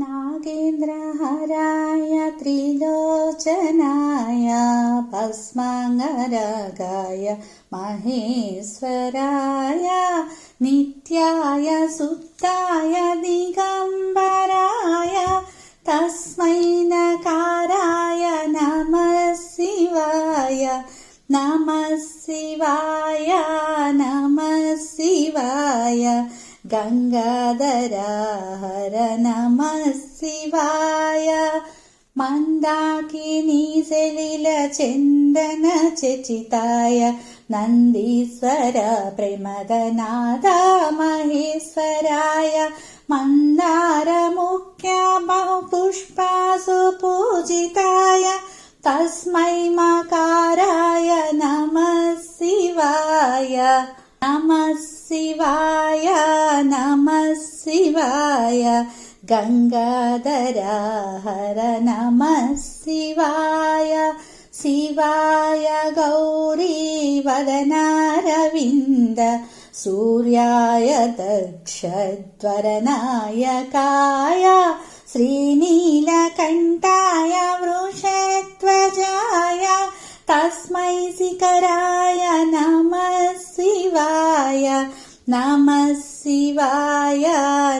नागेन्द्रहराय त्रिलोचनाय भस्माङ्गरगाय महेश्वराय नित्याय सुप्ताय दिगम्बराय तस्मै नकाराय नमः शिवाय नमः शिवाय नमः शिवाय गङ्गाधराहर नमः शिवाय मन्दाकिनी सलिलचन्दन चचिताय नन्दीश्वर प्रेमदनाद महेश्वराय मन्दारमुख्या बहुपुष्पासु पूजिताय तस्मै मकाराय नमः शिवाय नमः शिवाय नमः शिवाय गङ्गाधराहर नमः शिवाय शिवाय गौरीवदनारविन्द सूर्याय दक्षध्वरनायकाय श्रीनीलकण्ठाय वृषध्वजाय तस्मै शिखराय नमः शिवाय नमः शिवाय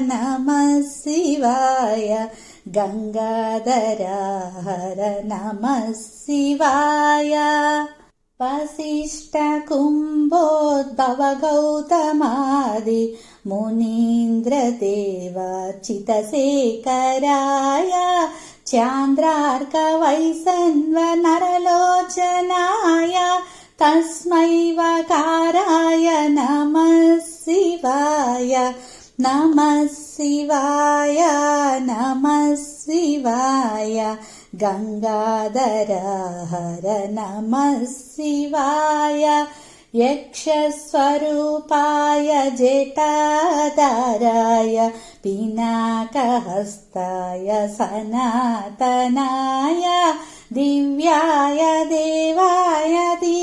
नमः शिवाय गङ्गाधराहर नमः शिवाय वसिष्ठकुम्भोद्भवगौतमादि मुनीन्द्रदेवाचितशेखराय चान्द्रार्कवैसन्वनरलोचनाय तस्मै वकाराय नमः शिवाय नमः शिवाय नमः शिवाय गङ्गाधराहर नमः शिवाय यक्षस्वरूपाय जटाधराय पिनाकहस्ताय सनातनाय दिव्याय देवाय दिगम्बराय तस्मै